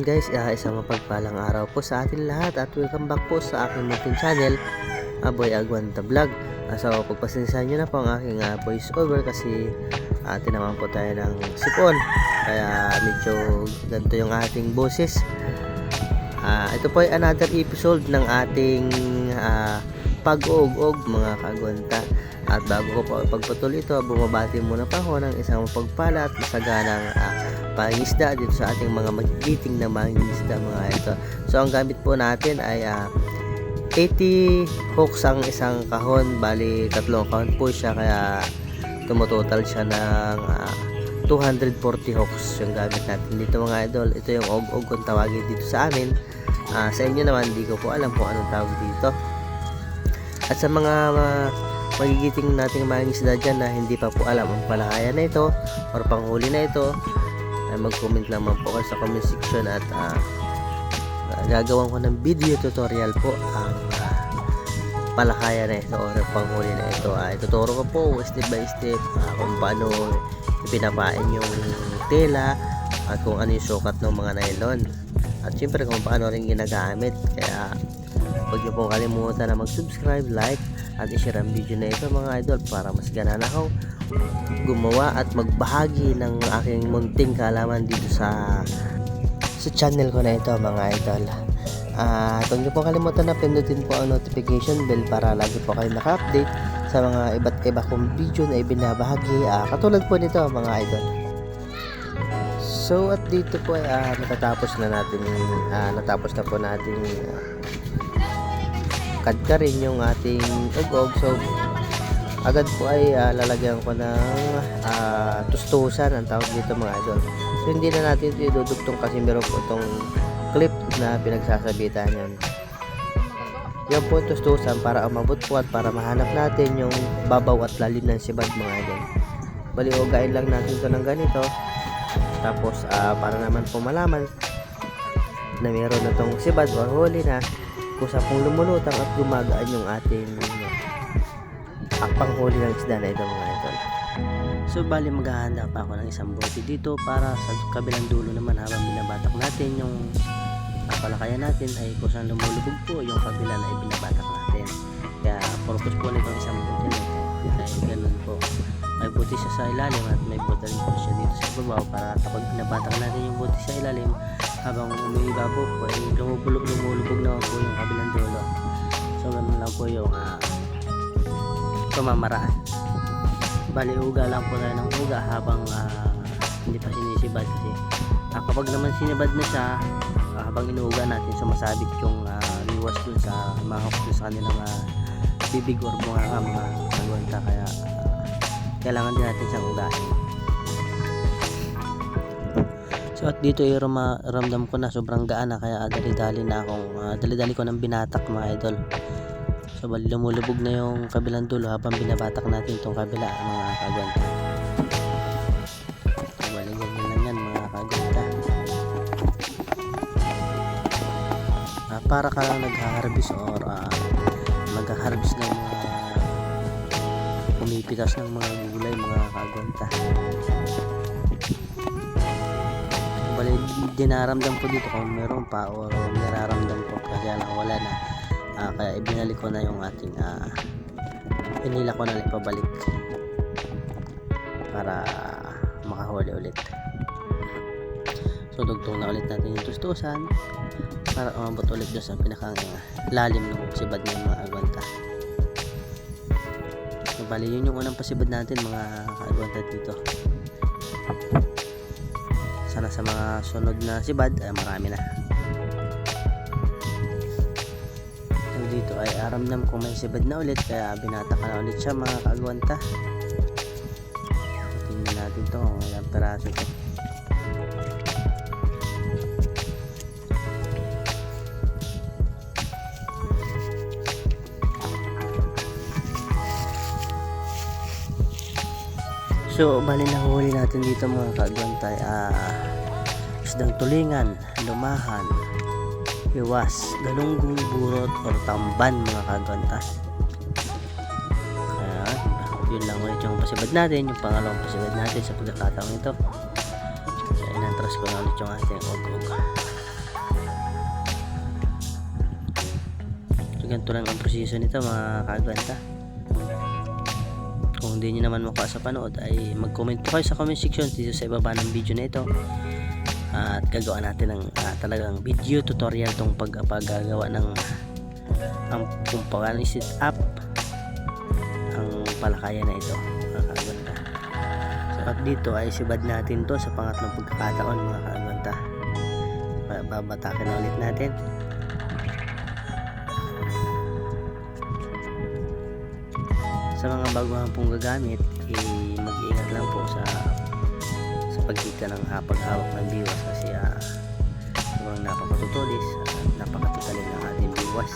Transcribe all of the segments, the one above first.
Guys, uh, isang mapagpalang araw po sa atin lahat at welcome back po sa aking munting channel, Aboy Agwanta Vlog. Uh, so pagpasensyahan nyo na po ang aking uh, voice over kasi uh, tinaman po tayo ng sipon. Kaya medyo ganito yung ating boses. Uh, ito po ay another episode ng ating uh, pag-uog-og mga kagwanta. At bago ko po pagpatuloy ito, bumabati muna pa ako ng isang pagpala at masaganang uh, pangisda dito sa ating mga magigiting na mangingisda mga ito. So ang gamit po natin ay uh, 80 hooks ang isang kahon, bali tatlong kahon po siya kaya tumutotal siya ng uh, 240 hooks yung gamit natin dito mga idol. Ito yung og-og kung tawagin dito sa amin. Uh, sa inyo naman, hindi ko po alam kung anong tawag dito. At sa mga uh, magigiting nating mangingisda dyan na hindi pa po alam ang palakaya na ito or panghuli na ito, ay mag-comment lamang po kayo sa comment section at uh, gagawan ko ng video tutorial po ang uh, palakaya na ito or panghuli na ito. Uh, ituturo ko po step by step uh, kung paano ipinapain yung tela at kung ano yung sukat ng mga nylon. At syempre kung paano rin ginagamit. Kaya huwag niyo pong kalimutan na mag-subscribe, like, at i-share ang video na ito mga idol para mas ganaan ako gumawa at magbahagi ng aking munting kaalaman dito sa sa channel ko na ito mga idol. At uh, huwag niyo po kalimutan na pindutin po ang notification bell para lagi po kayo naka-update sa mga iba't iba kong video na ibinabahagi uh, katulad po nito mga idol. So at dito po ay uh, natatapos na natin uh, natapos na po natin uh, kadka rin yung ating ugog. So agad po ay uh, lalagyan ko ng uh, tustusan ang tawag dito mga idol. So hindi na natin ito idudugtong kasi meron po itong clip na pinagsasabitan yan yan po tustusan para umabot po at para mahanap natin yung babaw at lalim ng sibad mga idol. Bali ugain lang natin ito ng ganito. Tapos uh, para naman po malaman na meron na itong sibad or huli na kusa pong lumulutang at gumagaan yung ating akpang huli ng isda na ito mga idol. So bali maghahanda pa ako ng isang bote dito para sa kabilang dulo naman habang binabatak natin yung palakayan natin ay kusang lumulubog po yung kabila na ibinabatak natin. Kaya purpose po nitong isang bote nito ay ganun po. May buti siya sa ilalim at may buti rin po siya dito sa babaw para kapag binabatak natin yung buti sa ilalim habang umiibabaw po ay lumulubog, lumulubog na po yung kabilang dulo. So ganun lang po yung uh, pamamaraan. Bali, uga lang po tayo ng uga habang uh, hindi pa sinisibad kasi uh, kapag naman sinibad na siya uh, habang inuuga natin sumasabit yung uh, liwas dun sa mahok dun sa kanilang uh, bibig or mga mga kagwanta kaya uh, kailangan din natin siyang ugahin. So at dito ay ramdam ko na sobrang gaan na kaya dali-dali na akong uh, dali-dali ko nang binatak mga idol. So bali lumulubog na yung kabilang dulo habang binabatak natin itong kabila mga kagwanta. So bali ganyan lang yan mga kagwanta. Uh, para ka lang nag-harvest or uh, mag-harvest ng mga pumipitas ng mga gulay mga kagwanta. Dinaramdam ko dito kung meron pa or nararamdam ko. Kasi lang wala na. Uh, kaya ibinalik ko na yung ating uh, pinila ko na lang pabalik. Para makahuli ulit. So dugtong na ulit natin yung tustusan. Para umabot ulit doon sa pinakang lalim ng sibad ng mga agwanta. So bali yun yung unang pasibad natin mga agwanta dito sana sa mga sunod na sibad ay marami na. Dito ay aramdam ko may sibad na ulit kaya binata ka na ulit siya mga kaagwanta tingnan natin to ilang peraso to so bali na huli natin dito mga kaagwanta ah, isdang tulingan lumahan iwas, galunggong burot or tamban mga kaganta ayan, yun lang ulit yung pasibad natin yung pangalawang pasibad natin sa pagkakataong ito Kaya inatras ko na ulit yung ating og-og. So, ganito lang ang proseso nito mga kaganta. Kung hindi nyo naman mukha sa panood ay mag-comment po kayo sa comment section dito sa ibaba ng video na ito. at gagawa natin ng ah, talagang video tutorial tong pag paggagawa ng ang kung paano i-set up ang palakayan na ito mga kaganta. So at dito ay sibad natin to sa pangatlong pagkakataon mga kaganta. Ba- Babatakin na ulit natin. Sa mga baguhan pong gagamit, eh, mag-iingat lang po sa sa pagkita ng paghawak ng biwas kasi ah, sobrang napakatutulis at napakatutalin ng ating biwas.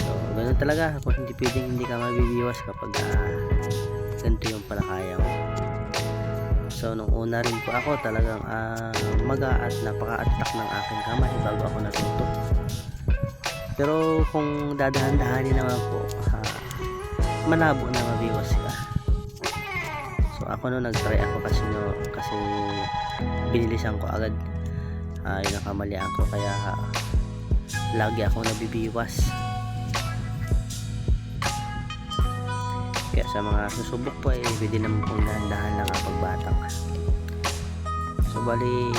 So, ganun talaga. Kung hindi pwedeng hindi ka mabibiwas kapag ah, ganito yung palakaya mo. So, nung una rin po ako talagang ah, maga at napaka-attack ng aking kamay bago ako natuto. Pero kung dadahan-dahanin naman po, malabo na mabiwas ka. So ako no nag-try ako kasi no kasi binilisan ko agad uh, yung nakamalian ko kaya ah, lagi ako nabibiwas. Kaya sa mga susubok po ay pwede naman pong dahan-dahan lang ang pagbatak. So bali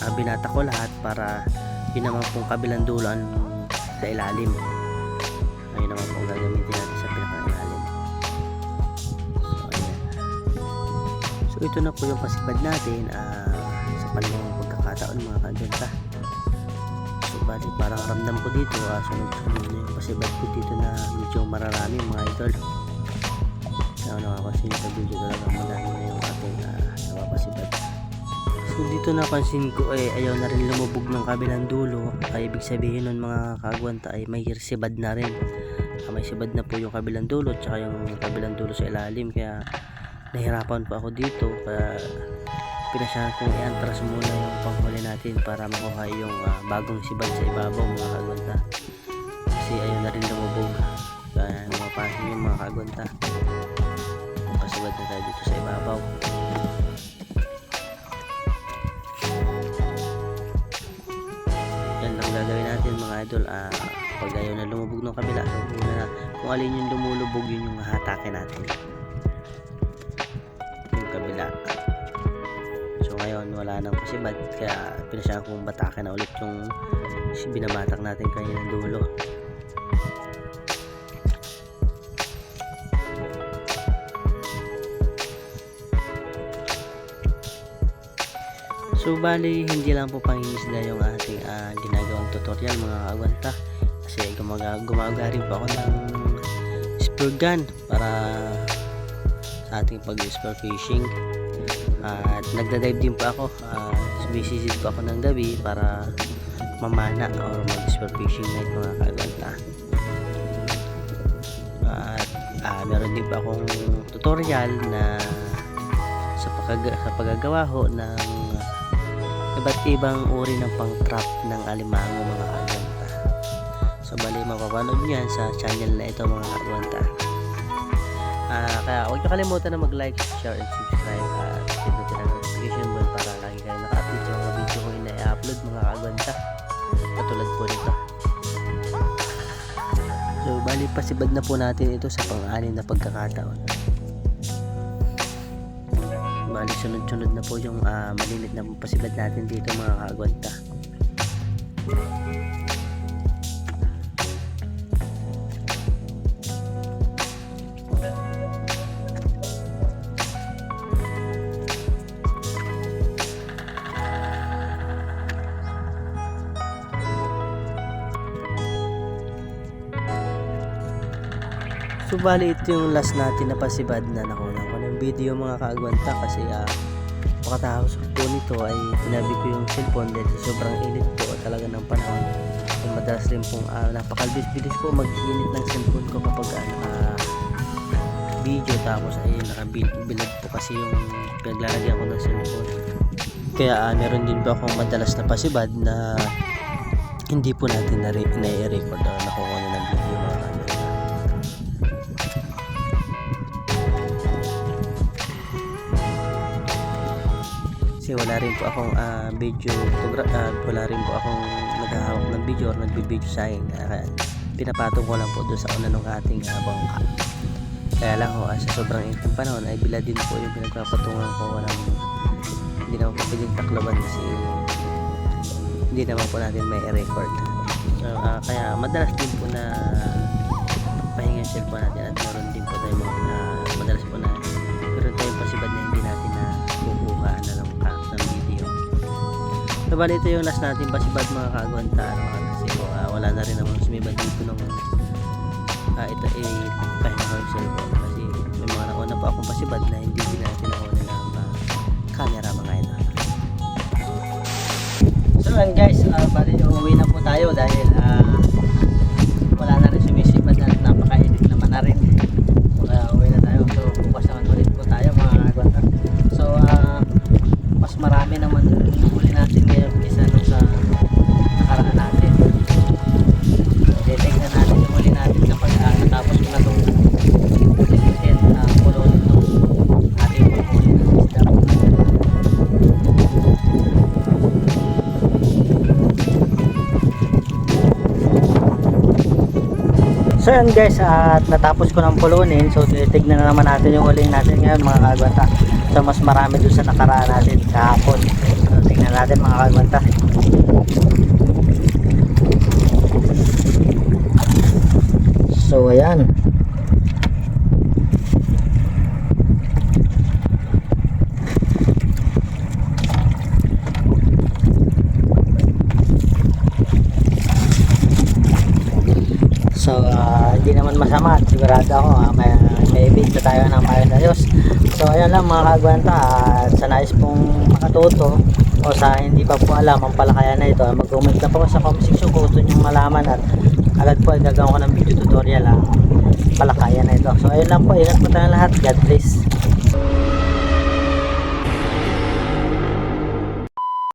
uh, binata ko lahat para yun naman pong kabilang dulo sa ilalim. Ito na po yung pasibad natin ah, sa pangalawang pagkakataon mga kaganta. So bali parang ramdam ko dito ah, sunod-sunod na yung pasibad ko dito na medyo mararami mga idol. Kaya nakapansin sa video talaga madami na yung ating uh, napapasibad. So dito napansin ko eh ayaw na rin lumubog ng kabilang dulo. Kaya ibig sabihin nun mga kagwanta ay may sibad na rin. Ah, may sibad na po yung kabilang dulo tsaka yung kabilang dulo sa ilalim kaya nahirapan pa ako dito kaya pinasyahan kong i-antras muna yung panghuli natin para makuha yung ah, bagong sibad sa ibabaw mga kagwanta. Kasi ayaw na rin lumubog. Kaya napapansin yung mga kagwanta. Pasibad na tayo dito sa ibabaw. Yan lang gagawin natin mga idol. Ah, pag ayaw na lumubog ng kabila kung alin yung lumulubog yun yung hatakin natin wala nang pasibad kaya pinasyahan kong batakin na ulit yung binabatak natin kanina dulo. So bali hindi lang po pangingisda yung ating ah, ginagawang tutorial mga kagwanta. Kasi gumaga gumagawa rin po ako ng spear gun para sa ating pag-spear fishing at nagda-dive din po ako uh, sumisisid po ako ng gabi para mamana or mag-spear fishing night mga kagwanta at ah, meron din po akong tutorial na sa, pagkag sa paggagawa ho ng iba't ibang uri ng pang-trap ng alimango mga kagwanta. So bali mapapanood niyan sa channel na ito mga kagwanta. Ah, kaya huwag niyo kalimutan na mag-like, share, and subscribe at So bali pasibad na po natin ito sa pang-anin na pagkakataon. Bali sunod-sunod na po yung uh, malimit na pasibad natin dito mga kagwanta So bali ito yung last natin na pasibad na nakuha ko ng video mga kaagwanta kasi uh, pagkatapos po nito ay tinabi ko yung cellphone dahil sobrang init po talaga ng panahon. So madalas rin pong uh, napakalbis-bilis po mag-init ng cellphone ko kapag uh, naka video tapos ay nakabilad po kasi yung pinaglalagyan ko ng cellphone. Kaya uh, meron din po akong madalas na pasibad na hindi po natin na-record na, na na wala rin po akong ah, video photogra- ah, wala rin po akong naghahawak ng video or nagbibideo sa akin. Kaya pinapatong ko lang po doon sa una ng ating uh, bangka. Kaya lang ho ah, sa sobrang init ng panahon ay bila din po yung pinagpapatungan ko. Walang hindi naman po pwedeng taklaban kasi hindi naman po natin may record. So, ah, kaya madalas din po na pahinga yung cellphone natin at meron din po tayo mga na madalas po na meron tayong pasibad na hindi so bali ito yung last natin pasibad mga kaagwanta ano, kasi po, ah, wala na rin naman sumibad dito nung ah, ito ay pahinga ko yung cellphone kasi may mga nauna pa akong pasibad na hindi din natin nakuha nila ang ah, camera mga ito So yan guys, uh, bali uuwi na po tayo dahil Yun guys, at natapos ko ng pulunin. So titignan na naman natin yung huling natin ngayon mga kagwanta. So mas marami doon sa nakaraan natin kahapon. So tingnan natin mga kagwanta. So ayan. Ah, hindi naman masama. Sigurado ako, ah, may, may na tayo ng maayos ayos. So, ayan lang mga kagwanta. At sa nais pong makatuto o sa hindi pa po alam ang palakayan na ito, ah, mag-comment na po sa comment section kung gusto nyo malaman at agad po ay gagawin ko ng video tutorial ang palakayan na ito. So, ayun lang po. Ingat po tayong lahat. God bless.